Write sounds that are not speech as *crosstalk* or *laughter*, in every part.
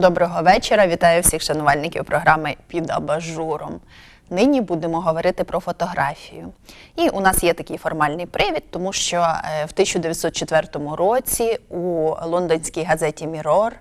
Доброго вечора. Вітаю всіх шанувальників програми під абажуром. Нині будемо говорити про фотографію. І у нас є такий формальний привід, тому що е, в 1904 році у лондонській газеті Мірор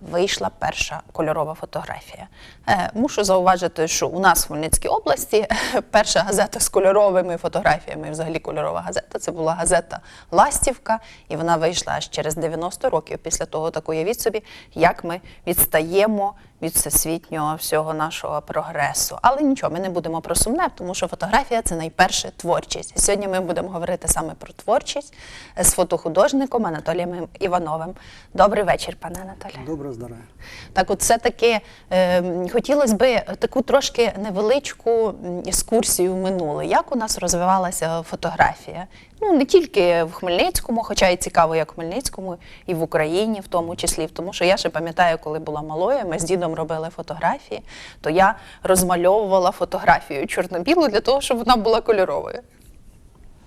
вийшла перша кольорова фотографія. Е, Мушу зауважити, що у нас в Хмельницькій області *laughs* перша газета з кольоровими фотографіями, взагалі кольорова газета, це була газета Ластівка, і вона вийшла аж через 90 років після того, так уявіть собі, як ми відстаємо від всесвітнього всього нашого прогресу. Але нічого, ми не будемо про сумне, тому що фотографія це найперше творчість. Сьогодні ми будемо говорити саме про творчість з фотохудожником Анатолієм Івановим. Добрий вечір, пане Анатолію. Доброго здоров'я. Так, от все-таки е, хотілося би таку трошки невеличку екскурсію в минуле. Як у нас розвивалася фотографія? Ну не тільки в Хмельницькому, хоча і цікаво, як в Хмельницькому, і в Україні, в тому числі. Тому що я ще пам'ятаю, коли була малою, ми з дідом робили фотографії, то я розмальовувала фотографію чорно-білу для того, щоб вона була кольоровою.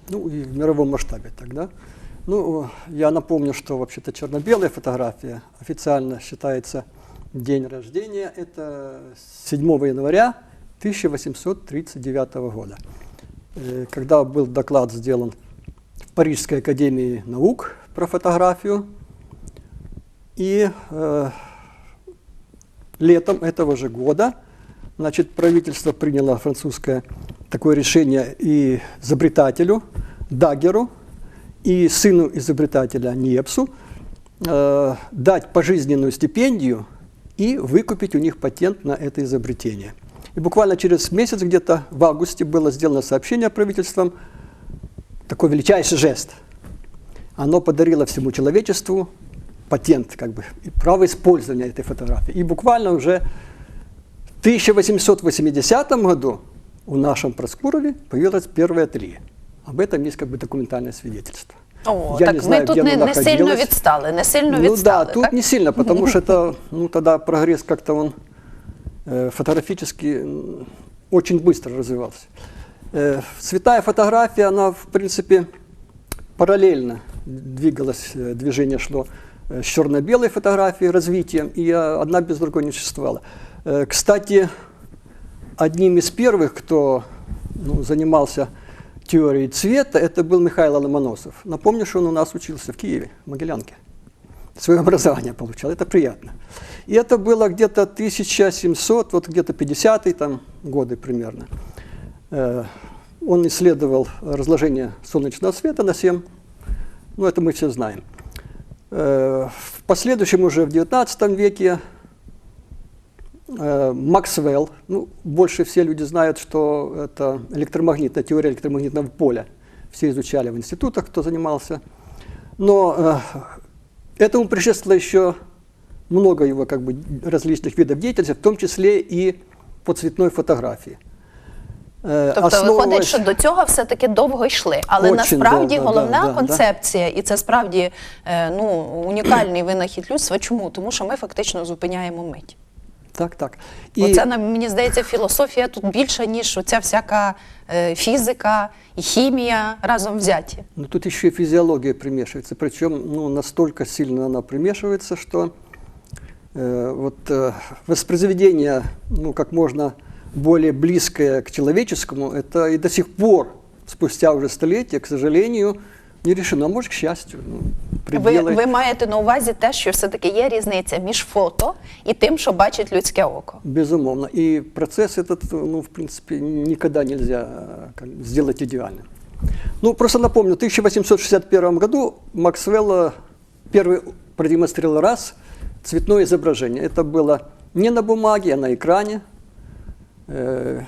Ну и в мировом масштабе тогда. Ну, я напомню, что вообще-то черно-белая фотография официально считается день рождения. Это 7 января 1839 года, э, когда был доклад сделан в Парижской академии наук про фотографию. И э, летом этого же года значит, правительство приняло французское такое решение и изобретателю Дагеру, и сыну изобретателя Ньепсу э, дать пожизненную стипендию и выкупить у них патент на это изобретение. И буквально через месяц, где-то в августе, было сделано сообщение правительством, такой величайший жест. Оно подарило всему человечеству патент, как бы, и право использования этой фотографии. И буквально уже в 1880 году у нашем Проскурове появилось первое ателье. Об этом есть как бы документальное свидетельство. О, Я так не знаю, ми тут не, не сильно відстали, не сильно Ну відстали. да, тут так? не сильно, потому *laughs* что это, ну тогда прогресс как-то он э, фотографически очень быстро развивался. Э, цветная фотография, она в принципе параллельно двигалась, э, движение шло э, с черно-белой фотографией развитием, и одна без другой не существовала. Кстати, одним из первых, кто ну, занимался теорией цвета, это был Михаил Ломоносов. Напомню, что он у нас учился в Киеве, в Могилянке. Свое образование получал, это приятно. И это было где-то 1700, вот где-то 50-е там годы примерно. Э, Он исследовал разложение солнечного света на 7, ну это мы все знаем. Э, В последующем уже в 19 веке Э, Максвелл, ну, больше все люди знают, что это электромагнитная теория электромагнитного поля. Все изучали в институтах, кто занимался. Но этому предшествовало еще много его как бы, различных видов деятельности, в том числе и по цветной фотографии. Э, Тобто виходить, основываясь- що до цього все-таки довго йшли. Але Очень насправді довго, головна да, да, концепція, і це справді е, ну, унікальний винахід людства. Чому? Тому що ми фактично зупиняємо мить. Так, так. Оце нам мені здається, філософія тут більша, ніж оця всяка е, фізика і хімія разом взяті. Ну, тут еще и физиология примешивается, причем ну, настолько сильно она примешивается, что э, вот, э, воспроизведение, ну, как можно более близкое к человеческому, это и до сих пор, спустя уже столетия, к сожалению, не решено. А может, к счастью, ну, Ви, пределы... ви маєте на увазі те, що все-таки є різниця між фото і тим, що бачить людське око. Безумовно. И процесс этот, ну, в принципе, никогда нельзя э, как бы сделать идеальным. Ну, просто напомню, в 1861 году Максвелл э, первый продемонстрировал раз цветное изображение. Это было не на бумаге, а на экране. Э,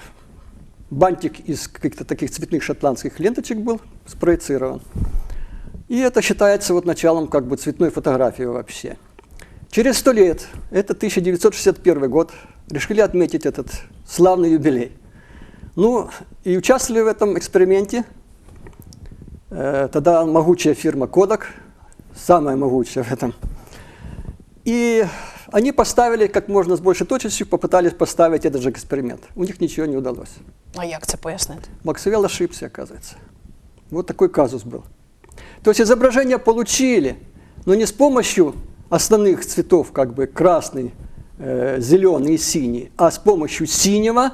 Бантик из каких-то таких цветных шотландских ленточек был спроецирован. И это считается вот началом как бы цветной фотографии вообще. Через сто лет, это 1961 год, решили отметить этот славный юбилей. Ну, и участвовали в этом эксперименте э, тогда могучая фирма Kodak, самая могучая в этом. И они поставили как можно с большей точностью, попытались поставить этот же эксперимент. У них ничего не удалось. А як це пояснити? Максвелл ошибся, оказывается. Вот такой казус был. То есть изображение получили, но не с помощью основных цветов, как бы красный, э, зеленый и синий, а с помощью синего,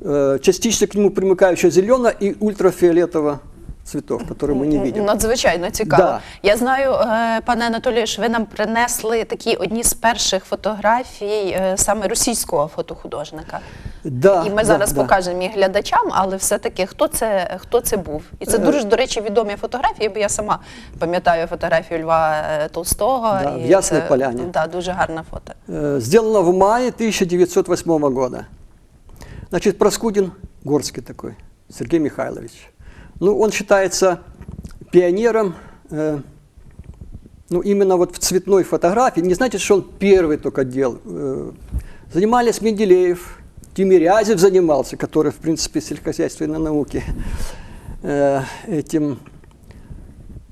э, частично к нему примыкающего зеленого и ультрафиолетового цветов, которые мы не видим. Надзвичайно цікаво. Да. Я знаю, е, пане Анатолію, що ви нам принесли такі одні з перших фотографій е, саме російського фотохудожника. Да, і ми да, зараз да. покажемо їх глядачам, але все-таки хто це, хто це був? І це Е. дуже, до речі, відомі фотографії, бо я сама пам'ятаю фотографію Льва е, Толстого. Да, і в Ясній це, Поляні. Да, дуже гарне фото. Э, Сделано в мае 1908 года. Значит, Проскудин, горский такой, Сергей Михайлович. Ну, он считается пионером, э, ну, именно вот в цветной фотографии. Не значит, что он первый только делал. Э, занимались Менделеев, Тимирязев занимался, который, в принципе, сельскохозяйственной науки э, этим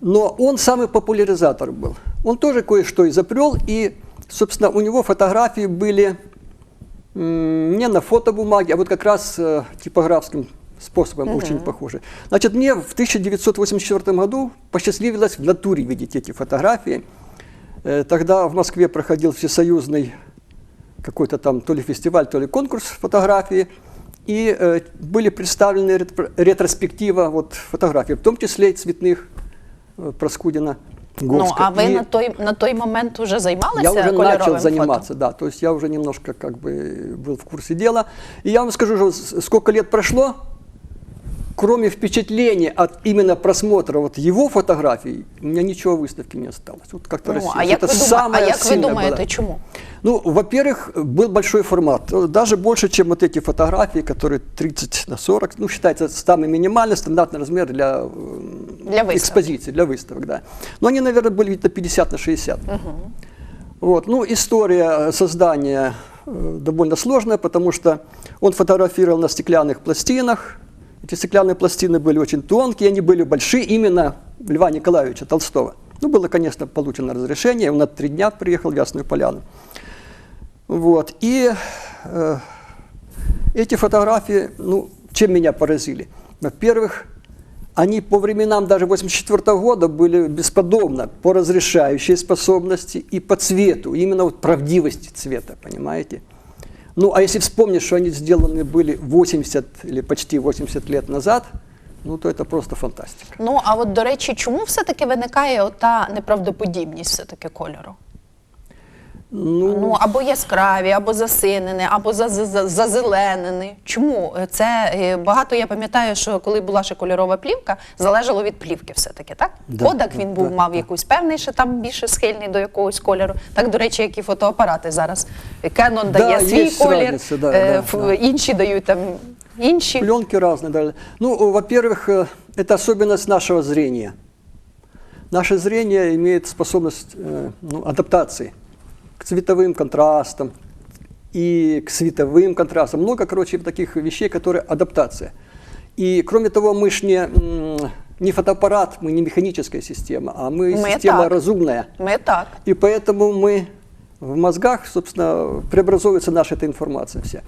но он самый популяризатор был. Он тоже кое-что изобрел, и, собственно, у него фотографии были не на фотобумаге, а вот как раз э, типографским способом очень похожи. Значит, мне в 1984 году посчастливилось в натуре видеть эти фотографии. Э, Тогда в Москве проходил всесоюзный какой-то там то ли фестиваль, то ли конкурс фотографии. И э, были представлены ретро- ретроспектива вот, фотографий, в том числе и цветных э, Проскудина, Ну, а ви И на той, на той момент вже займалися я уже начал фото? заниматься, да, то есть я уже немножко как бы был в курсе дела. И я вам скажу, что сколько лет прошло, кроме впечатления от именно просмотра вот его фотографий, у меня ничего в выставке не осталось. Вот как-то Ну, а як, Это ви, дума... а самое як ви сильное думаєте, было. чому? Ну, во-первых, был большой формат, э, даже больше, чем вот эти фотографии, которые 30 на 40, ну, считается самый минимальный стандартный размер для, Для выставок. экспозиции, для выставок, да. Но они, наверное, были где-то 50 на 60. Вот. Ну, история э, создания э, довольно сложная, потому что он фотографировал на стеклянных пластинах. Эти стеклянные пластины были очень тонкие, они были большие именно Льва Николаевича Толстого. Ну, было, конечно, получено разрешение, он на три дня приехал в Ясную Поляну. Вот. И э, эти фотографии, ну, чем меня поразили? Во-первых, они по временам даже 84 года были бесподобно по разрешающей способности и по цвету, именно вот правдивости цвета, понимаете? Ну, а если вспомнить, что они сделаны были 80 или почти 80 лет назад, ну, то это просто фантастика. Ну, а от, до речі, чому все-таки виникає ота неправдоподібність все-таки кольору? Ну, Ну, або яскраві, або засинені, або за- за- за- зазеленені. Чому? Це е, багато я пам'ятаю, що коли була ще кольорова плівка, залежало від плівки все-таки, так? Да, Кодак да, він був, да, мав да. якийсь певний, що там більше схильний до якогось кольору. Так, до речі, як і фотоапарати зараз. Canon Да, дає свій є колір, разниця, да, е, да, ф- да. інші дають там інші. Пленки разные. Да. Ну, о, во-первых, э, это особенность нашего зрения. Наше зрение имеет способность э, ну, адаптации К цветовым контрастам и к световым контрастам. Много, короче, таких вещей, которые адаптация. И, кроме того, мы ж не, не фотоаппарат, мы не механическая система, а мы, Мы система так. разумная. Ми так. И поэтому мы в мозгах, собственно, преобразуется наша эта информация вся.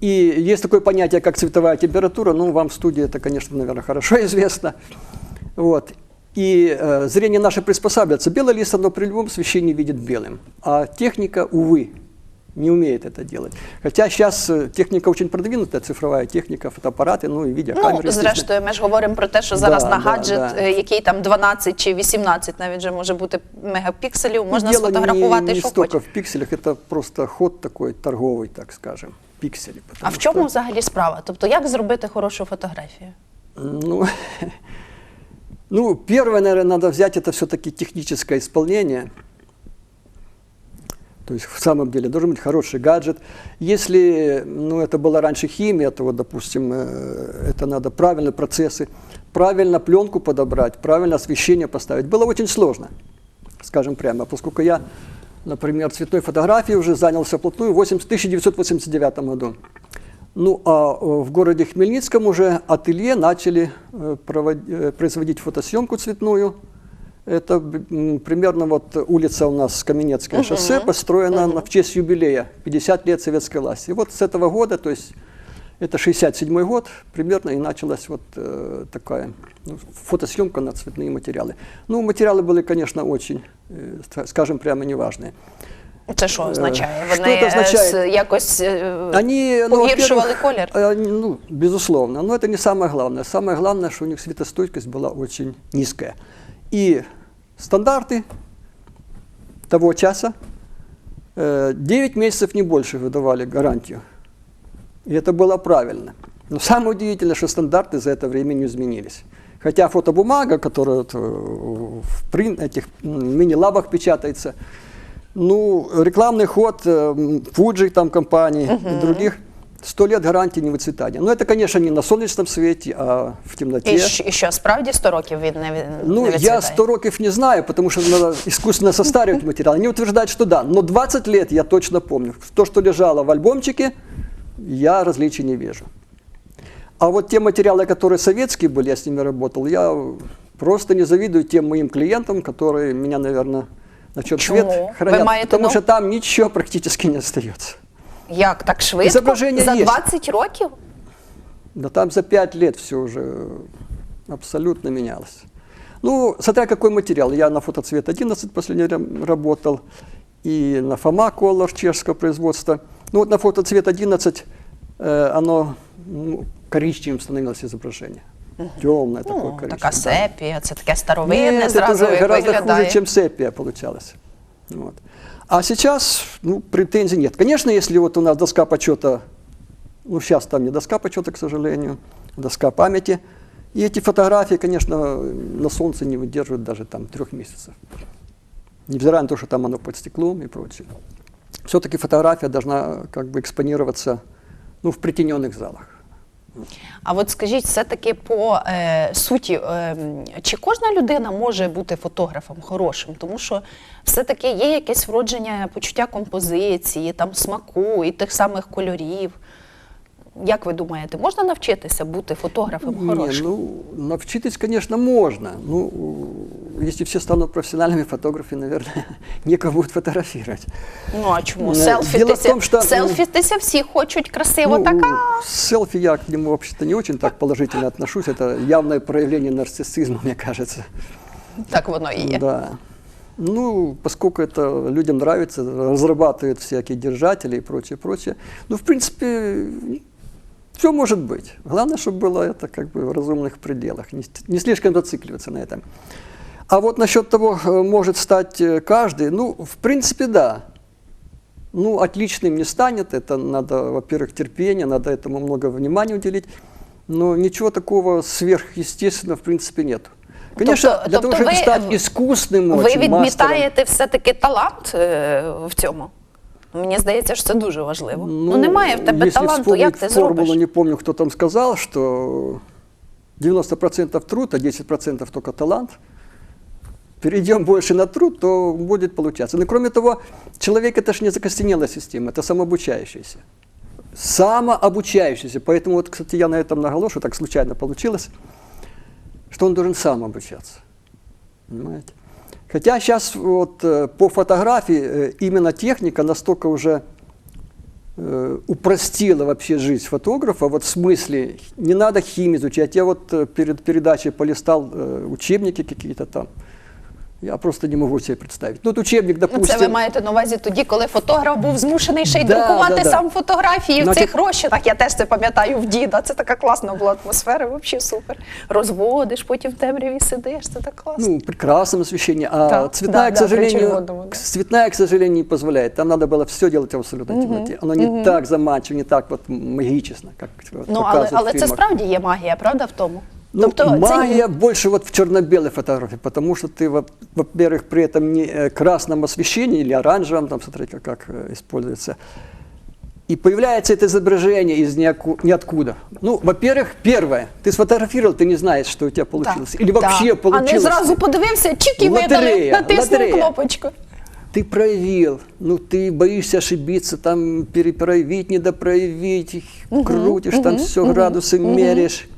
И есть такое понятие, как цветовая температура. Ну, вам в студии это, конечно, наверное, хорошо *laughs* известно. Вот. И э, зрение наше приспосабливается. Белый лист, оно при любом освещении видит белым. А техника, увы, не умеет это делать. Хотя сейчас э, техника очень продвинутая, цифровая техника, фотоаппараты, ну и видеокамеры. Ну, естественно. зрештою, ми ж говоримо про те, що зараз Да, на да, гаджет, да. е, який там 12 чи 18 навіть вже може бути мегапікселів, Ну, можна дело сфотографувати, не, не що столько хочеш. в пикселях, это просто ход такой торговый, так скажем, пиксели. А потому в чому что- взагалі справа? Тобто, як зробити хорошу фотографію? Ну, *laughs* ну, первое, наверное, надо взять это все-таки техническое исполнение. То есть, в самом деле, должен быть хороший гаджет. Если, ну, это была раньше химия, то, вот, допустим, э, это надо правильные процессы, правильно пленку подобрать, правильно освещение поставить. Было очень сложно, скажем прямо, поскольку я, например, цветной фотографией уже занялся вплотную в 80 1989 году. Ну, а э, в городе Хмельницком уже ателье начали э, э, производить фотосъемку цветную. Это примерно вот улица у нас Каменецкое шоссе, построена на- в честь юбилея, 50 лет советской власти. И вот с этого года, то есть это 67 год, примерно и началась вот э, такая ну, фотосъемка на цветные материалы. Ну, материалы были, конечно, очень, э, ска- скажем прямо, неважные. Це що означає? Е, що Вони це означає? е, с- якось е, Они, ну, погіршували во-первых, колір? э, Ну, безусловно. Но это не самое главное. Самое главное, что у них светостойкость была очень низкая. И стандарты того часа э, 9 месяцев не больше выдавали гарантию. И это было правильно. Но самое удивительное, что стандарты за это время не изменились. Хотя фотобумага, которая вот, э, в прин- этих м, мини-лабах печатается, ну, рекламный ход э, м, Fuji там компаний и других, сто лет гарантии не выцветания. Но это, конечно, не на солнечном свете, а в темноте. і, щ- і що, справді 100 років він не, від- Ну, не я відцвітає? 100 років не знаю, потому что надо искусственно состаривать материал. Они утверждают, что да, но 20 лет я точно помню. То, что лежало в альбомчике, я различий не вижу. А вот те материалы, которые советские были, я с ними работал, я просто не завидую тем моим клиентам, которые меня, наверное, на черт Чему? свет Вы хранят, маете потому на- что там ничего практически не остается. Як так швидко? Зображення За є. 20 років? Да там за пять лет все уже абсолютно менялось. Ну, смотря какой материал. Я на фотоцвет 11 последний ра- работал, и на Фома Колор чешского производства. Ну, вот на фотоцвет 11 э, оно ну, коричневым становилось изображение. Такое Ну, коричневое. така сепія, це таке старовинне, Нет, это зразу уже гораздо виглядає. хуже, чем сепия получалось. Вот. А сейчас, ну, претензий нет. Конечно, если вот у нас доска почета, ну, сейчас там не доска почета, к сожалению, доска памяти, и эти фотографии, конечно, на солнце не выдерживают даже там трех месяцев. Невзирая на то, что там оно под стеклом и прочее. Все-таки фотография должна как бы экспонироваться ну, в притененных залах. А от скажіть, все-таки по е, суті, е, чи кожна людина може бути фотографом хорошим? Тому що все-таки є якесь вродження почуття композиції, там смаку і тих самих кольорів. Як ви думаєте, можна навчитися бути фотографом Не, хорошим? ну, навчитись, конечно, можно. Ну, если все станут профессиональными фотографами, наверное, *laughs* некого будет фотографировать. Ну а чому? Е, Селфітися, діло в тому, що, ну, селфітися всі хочуть красиво, Ну, така. селфи я к нему вообще-то не очень так положительно отношусь. Это явное проявление нарциссизма, *laughs* мне кажется. Так воно і є. Да. Ну, поскольку это людям нравится, разрабатывают всякие держатели и прочее, прочее. Ну, в принципе, все может быть. Главное, чтобы было это как бы в разумных пределах, не, с- не слишком зацикливаться на этом. А вот насчет того, э, может стать э, каждый, ну, в принципе, да. Ну, отличным не станет, это надо, во-первых, терпение, надо этому много внимания уделить, но ничего такого сверхъестественного, в принципе, нет. Конечно, Тобто- для того, тобто чтобы ви- стать искусным Ви очень мастером, відмітаєте все-таки талант е, в цьому? Мені здається, що це дуже важливо. Ну, немає в тебе если таланту, як вспомнить ти формулу, зробиш? не помню, кто там сказал, что 90% труд, а 10% только талант. Перейдем больше на труд, то будет получаться. Но кроме того, человек это же не закостенелая система, это самообучающаяся. Самообучающийся. Поэтому вот, кстати, я на этом наголошу, так случайно получилось, что он должен сам обучаться. Понимаете? Хотя сейчас вот э, по фотографии э, именно техника настолько уже э, упростила вообще жизнь фотографа, вот в смысле, не надо химию изучать. Я вот перед передачей полистал учебники какие-то там, я просто не могу себе представить. Ну, учебник, допустим. це ви маєте на увазі тоді, коли фотограф був змушений ще й Да, друкувати да, да. сам фотографії в Значить- цих розчинах. Я теж це пам'ятаю в діда. Це така класна була атмосфера, взагалі супер. Розводиш, потім в темряві сидиш, це так класно. Ну, прекрасном освещении. А Да, цветная, да, к сожалению, причерводного, да. к- цветная, к сожалению, не позволяет. Там надо было все делать в абсолютной темноте. Оно не так заманчиво, не так вот магично, как вот ну, але, але в це справді є магія, правда, в тому? Ну, тобто, це магия больше вот в черно-белой фотографии, потому что ты, во- во-первых, при этом не э, красном освещении или оранжевом, там, смотрите, как э, используется, и появляется это изображение из ниоку- ниоткуда. Ну, во-первых, первое, ты сфотографировал, ты не знаешь, что у тебя получилось. Так, Или вообще так. получилось. А не зразу подивився, чик Лотерея, натиснув лотерея. кнопочку. Ты проявил, ну ты боишься ошибиться, там перепроявить, недопроявить, крутишь, там все градусы меряешь.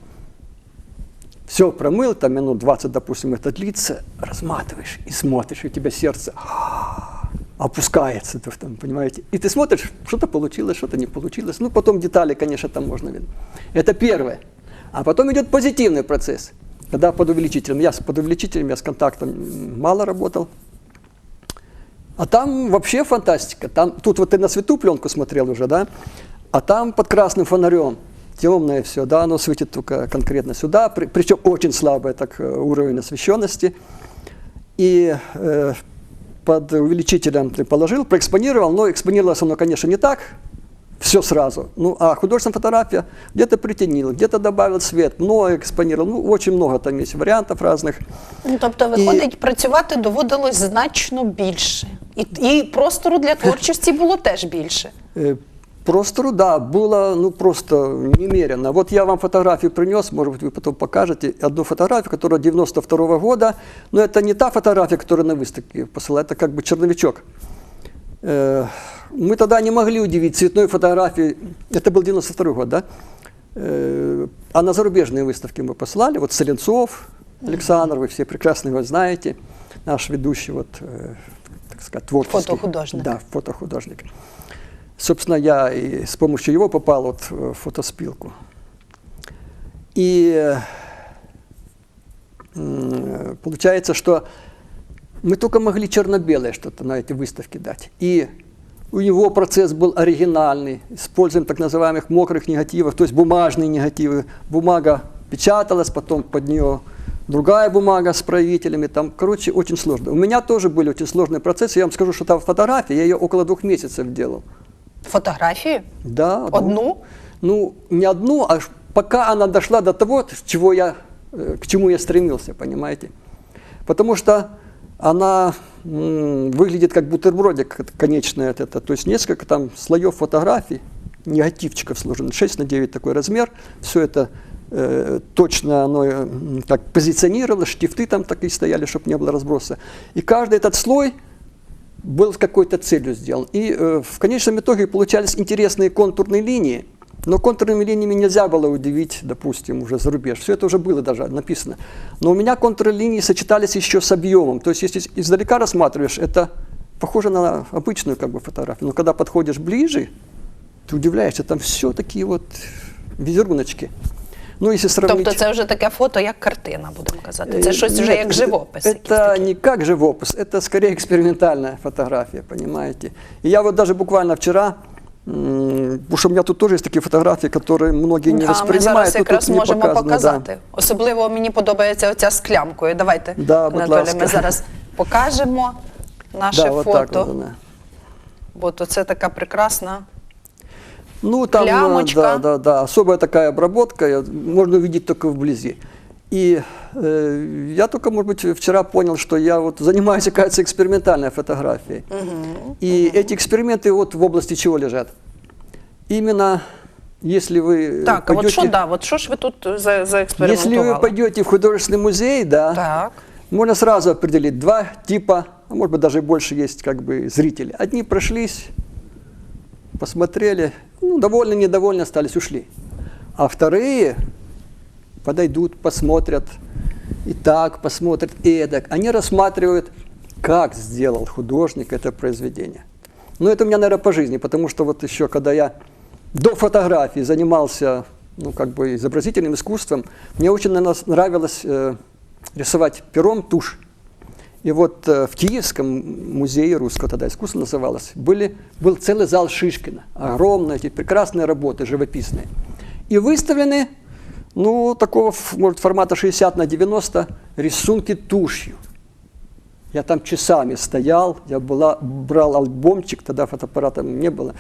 Все промыл, там минут 20, допустим, это длится, разматываешь и смотришь, и у тебя сердце опускается, то там, понимаете. И ты смотришь, что-то получилось, что-то не получилось. Ну, потом детали, конечно, там можно видно. Это первое. А потом идет позитивный процесс. Когда под увеличителем, я с под увеличителем, я с контактом мало работал. А там вообще фантастика. Там, тут вот ты на свету пленку смотрел уже, да? А там под красным фонарем темное все, да, оно светит только конкретно сюда, при- причем очень слабый так, э, уровень освещенности. И э, под увеличителем ты положил, проэкспонировал, но экспонировалось оно, конечно, не так, все сразу. Ну, а художественная фотография где-то притянил, где-то добавил свет, много экспонировал, ну, очень много там есть вариантов разных. Ну, тобто, виходить, працювати доводилось значно більше. І, і простору для творчості було теж більше. Простору, да, было ну просто немерено. Вот я вам фотографию принес, может быть, вы потом покажете, одну фотографию, которая 92 года, но это не та фотография, которая на выставке посылала, это как бы черновичок. Э, Мы тогда не могли удивить цветной фотографией, это был 92 год, да? Э, А на зарубежные выставки мы послали, вот Соленцов, Александр, вы все прекрасно его знаете, наш ведущий, вот, э, так сказать, творческий. Фотохудожник. Да, фотохудожник. Собственно, я и с помощью его попал вот в фотоспилку. И получается, что мы только могли черно-белое что-то на эти выставки дать. И у него процесс был оригинальный, используем так называемых мокрых негативов, то есть бумажные негативы. Бумага печаталась, потом под нее другая бумага с правителями. Там, короче, очень сложно. У меня тоже были очень сложные процессы. Я вам скажу, что там фотография, я ее около двух месяцев делал. Фотографію? Да, Одну? Ну, не одну, а пока она дошла до того, чего я, э, к чему я стремился, понимаете? Потому что она выглядит как бутербродик это конечное вот это, то есть несколько там слоев фотографий, негативчиков сложено, 6 на 9 такой размер, все это э, точно оно э, так позиционировалось, штифты там такие стояли, чтобы не было разброса. И каждый этот слой был с какой-то целью сделан. И э, в конечном итоге получались интересные контурные линии, но контурными линиями нельзя было удивить, допустим, уже за рубеж. Все это уже было даже написано. Но у меня контурные линии сочетались еще с объемом. То есть, если издалека рассматриваешь, это похоже на обычную как бы, фотографию. Но когда подходишь ближе, ты удивляешься, там все такие вот визеруночки. Ну, если сравнить... Тобто це вже таке фото, як картина, будемо казати. Це Э, щось вже нет, як живопис. якийсь Это такий. не как живопис, это скорее экспериментальная фотография, понимаете. И я вот даже буквально вчера, м, потому что у меня тут тоже есть такие фотографии, которые многие не а ми воспринимают. зараз но якраз тут не можемо показано, да. показати. Особливо мені подобається оця з клямкою. Давайте, Да, будь Анатолій, ласка. ми зараз покажемо наше Да, вот фото. так вот она. Бо то це така прекрасна. Ну, там, э, Клямочка. да, да, да, особая такая обработка, можно увидеть только вблизи. И э, я только, может быть, вчера понял, что я вот занимаюсь, оказывается, экспериментальной фотографией. И эти эксперименты вот в области чего лежат? Именно если вы Так, а от пойдете, що да, от що ж ви тут за, если заекспериментували? вы пойдете в художественный музей, да, Так. можно сразу определить два типа, а может быть даже больше есть как бы зрители. Одни прошлись, посмотрели, ну, довольны, недовольны остались, ушли. А вторые подойдут, посмотрят, и так посмотрят, и эдак. Они рассматривают, как сделал художник это произведение. Ну, это у меня, наверное, по жизни, потому что вот еще, когда я до фотографии занимался, ну, как бы изобразительным искусством, мне очень нравилось э, рисовать пером тушь. И вот э, в Киевском музее русского тогда искусства называлось, были, был целый зал Шишкина. Огромные эти прекрасные работы живописные. И выставлены, ну, такого, может, формата 60 на 90 рисунки тушью. Я там часами стоял, я была, брал альбомчик, тогда фотоаппарата не было,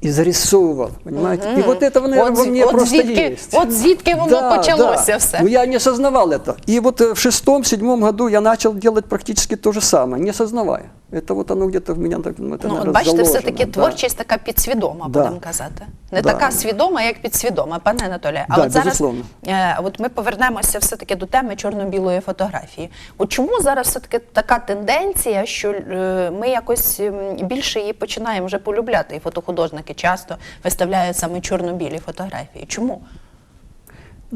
и зарисовывал, понимаете? И вот этого, наверное, От во зв- мне от просто звідки- есть. от звідки воно почалося все. Ну, я не осознавал это. И вот э, в шестом-седьмом году я начал делать практически то же самое, не осознавая. Это вот оно где-то в меня так, ну, это, Ну, наверное, от бачите, заложено, все-таки да. творчість така підсвідома, Да. будемо казати. Не Да. така свідома, як підсвідома, пане Анатолію. А Да, от зараз безусловно. е, от ми повернемося все-таки до теми чорно-білої фотографії. От чому зараз все-таки така тенденція, що е, ми якось ем, більше її починаємо вже полюбляти, і фотохудожники часто виставляють саме чорно-білі фотографії. Чому?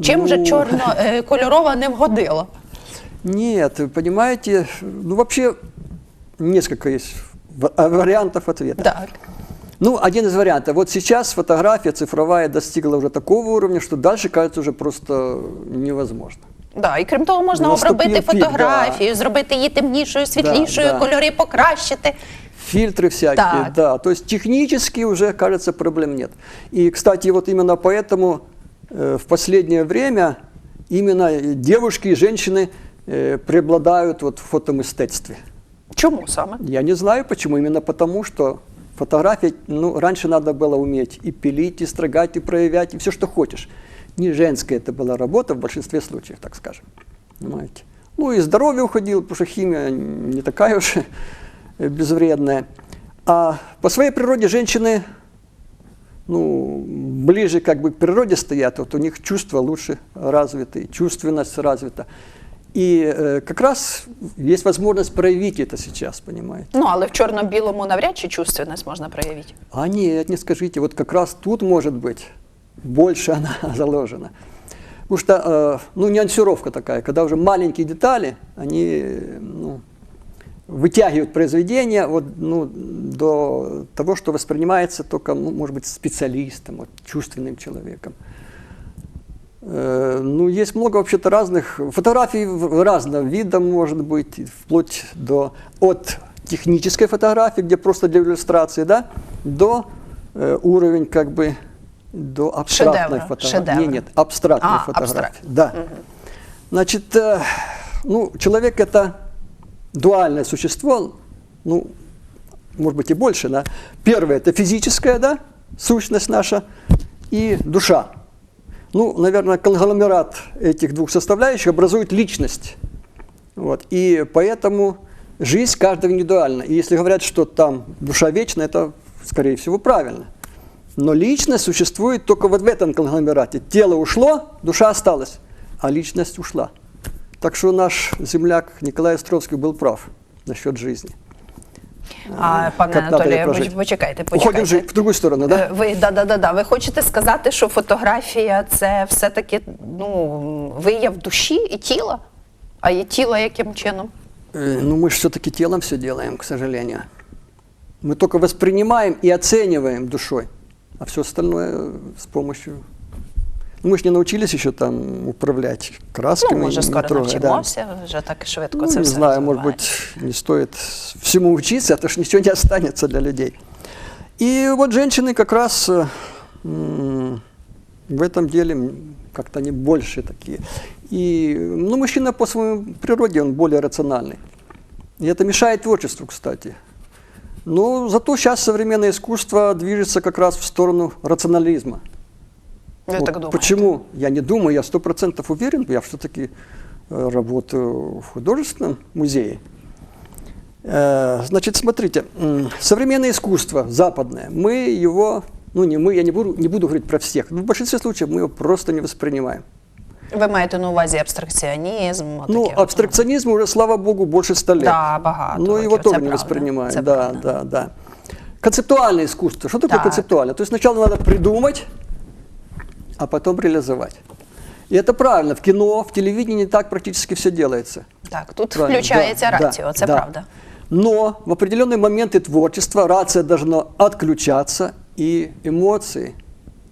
Чим вже Ну, чорно-кольорова не вгодила? Нет, вы понимаете, ну вообще несколько есть в- а, вариантов ответа. Так. Ну, один из вариантов. Вот сейчас фотография цифровая достигла уже такого уровня, что дальше, кажется, уже просто невозможно. Да, і крім того, можна Наступний обробити пік, да. фотографію, зробити її темнішою, світлішою, да. кольори покращити. Фильтры всякие, Так. да. То есть технически уже, кажется, проблем нет. И, кстати, вот именно поэтому э, в последнее время именно и девушки и женщины э, преобладают вот в фотомистецтве. Чому саме? Я не знаю почему, именно потому что фотография, ну, раньше надо было уметь и пилить, и строгать, и проявлять, и все, что хочешь. Не женская это была работа в большинстве случаев, так скажем. Понимаете? Ну и здоровье уходило, потому что химия не такая уж *laughs* безвредная. А по своей природе женщины ну, ближе как бы к природе стоят, вот у них чувства лучше развиты, чувственность развита. И э, как раз есть возможность проявить это сейчас, понимаете. Ну, але в чорно-білому навряд чи чувственність можна проявити. А нет, не скажите, вот как раз тут может быть больше она *laughs* заложена. Потому что, э, ну, нюансировка такая, когда уже маленькие детали, они, ну, вытягивают произведение вот, ну, до того, что воспринимается только, ну, может быть, специалистом, вот, чувственным человеком. Э, Ну, есть много вообще-то разных фотографий разного вида, может быть, вплоть до от технической фотографии, где просто для иллюстрации, да, до э, уровень как бы до абстрактной Шедевра, фотографии. шедевра. Нет, нет, абстрактной А, фотографии. абстракт. Да. Значит, э, ну, человек это дуальное существо, ну, может быть и больше, да. Первое это физическая, да, сущность наша и душа. Ну, наверное, конгломерат этих двух составляющих образует личность. Вот. И поэтому жизнь каждого индивидуальна. И если говорят, что там душа вечна, это, скорее всего, правильно. Но личность существует только вот в этом конгломерате. Тело ушло, душа осталась, а личность ушла. Так что наш земляк Николай Островский был прав насчет жизни. А, пане Як надо Анатолію, її прожити. поч- почекайте, Уходим почекайте. же в другую сторону, да? Е, Ви да, да, да, да. Ви хочете сказати, що фотографія це все-таки ну, вияв душі і тіла? А є тіло яким чином? Э, Ну, мы же все-таки телом все делаем, к сожалению. Мы только воспринимаем и оцениваем душой, а все остальное э, с помощью... Мы же не научились еще там управлять красками. Ну, може, скоро трогая, да. навчимося, вже так швидко Ну, це не все знаю, может быть, не стоит всему учиться, а то что ничего не останется для людей. И вот женщины как раз в этом деле как-то они больше такие. И, ну, мужчина по своей природе, он более рациональный. И это мешает творчеству, кстати. Но зато сейчас современное искусство движется как раз в сторону рационализма. Ви Вот так думаєте? Почему? Я не думаю, я сто процентов уверен, я все-таки э, работаю в художественном музее. Э, Значит, смотрите, м, современное искусство западное, мы его, ну не мы, я не буду, не буду говорить про всех, но в большинстве случаев мы его просто не воспринимаем. Ви маєте на увазі абстракціонізм? Ну, отаке от? абстракционизм уже, слава богу, больше ста лет. Да, багато Ну, років, его це тоже не правда, воспринимаем. це Да, правда. да, да. Концептуальное искусство. Что такое Так. концептуальное? То есть сначала надо придумать, а потом реализовать. И это правильно. В кино, в телевидении так практически все делается. Так, тут Правильно, включається да, раціо, да, це да. правда. Но в определенные моменты творчества рация должна отключаться, и эмоции,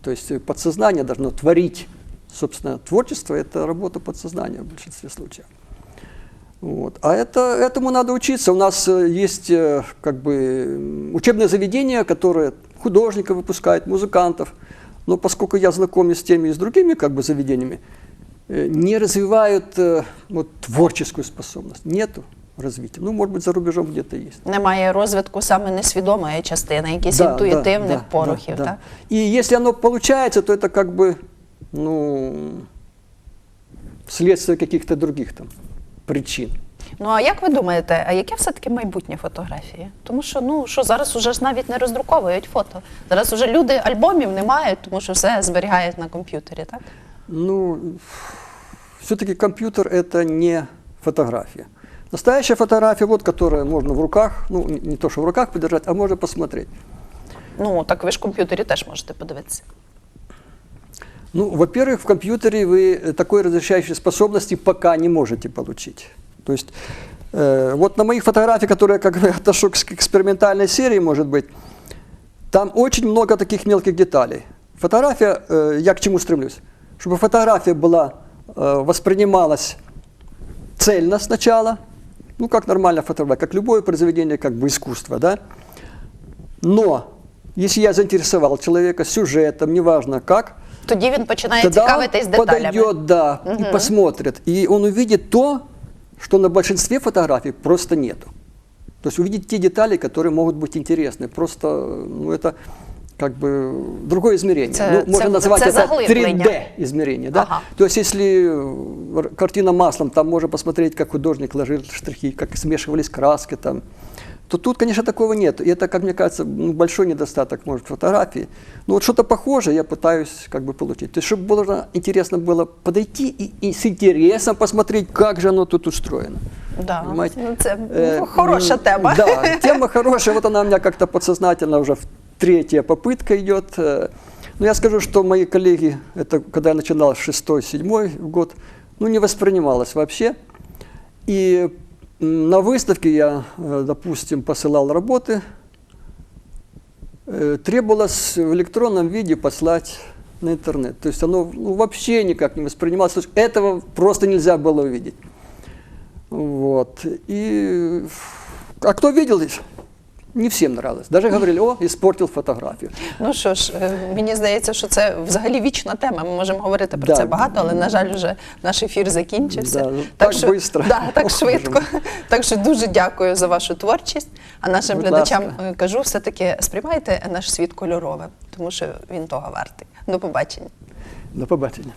то есть подсознание должно творить. Собственно, творчество – это работа подсознания в большинстве случаев. Вот. А это, этому надо учиться. У нас э, есть э, как бы м, учебные заведения, которые художников выпускают, музыкантов. Но поскольку я знаком и с теми, и с другими как бы, заведениями, э, не развивают э, вот, творческую способность. Нету развития. Ну, может быть, за рубежом где-то есть. Немає розвитку саме несвідомої частини, якісь інтуїтивних порухів. да, так? да. И если оно получается, то это как бы, ну, следствие каких-то других там причин. Ну а як ви думаєте, а яке все-таки майбутнє фотографії? Тому що ну що зараз уже ж навіть не роздруковують фото. Зараз уже люди альбомів не мають, тому що все зберігають на комп'ютері, так? Ну, все-таки компьютер это не фотография. Настоящая фотография, вот, которая можно в руках, ну, не- не то, что в руках подержать, а можно посмотреть. Ну так ви ж в комп'ютері теж можете подивитися. Ну, во-первых, в компьютере вы э, такой разрешающей способности пока не можете получить. То есть, э, вот на моих фотографиях, которые я как бы *laughs* отошел к к экспериментальной серии, может быть, там очень много таких мелких деталей. Фотография, э, я к чему стремлюсь? Чтобы фотография была э, воспринималось цельно сначала, ну, как нормально фотография, как любое произведение как бы искусства, да. Но если я заинтересовал человека сюжетом, неважно как, Тоді він починає тогда цікавитись деталями. подойдет, да, и посмотрит. И он увидит то, что на большинстве фотографий просто нету. То есть увидеть те детали, которые могут быть интересны. Просто, ну, это как бы другое измерение. Це- ну, можно це- назвать це это заглиблення. 3D измерение. Да? Ага. То есть если э, картина маслом, там можно посмотреть, как художник ложил штрихи, как смешивались краски там. То тут, конечно, такого нет. И это, как мне кажется, ну, большой недостаток, может, фотографии. Ну, вот что-то похожее я пытаюсь как бы получить. То есть, чтобы было интересно было подойти и, и с интересом посмотреть, как же оно тут устроено. Да. Понимаете? Ну, це Э, ну, хороша м, тема. Да, тема хорошая. Вот она у меня как-то подсознательно уже третья попытка идет. Э, Ну, я скажу, что мои коллеги, это когда я начинал шестой, седьмой год, ну, не воспринималось вообще. И на выставке я, э, допустим, посылал работы, э, требовалось в электронном виде послать на интернет. То есть оно ну, вообще никак не воспринималось. Этого просто нельзя было увидеть. Вот. И, а кто видел, не всем нравилось. Даже говорили, о, испортил фотографию. Ну що ж, е, мені здається, що це взагалі вічна тема. Ми можемо говорити про Да. це багато, але на жаль, вже наш ефір закінчився. Да, ну, так що, бистро. Да, так *laughs* швидко. Так що дуже дякую за вашу творчість. А нашим Будь глядачам ласка. е, кажу, все-таки сприймайте наш світ кольоровим, тому що він того вартий. До побачення. До побачення.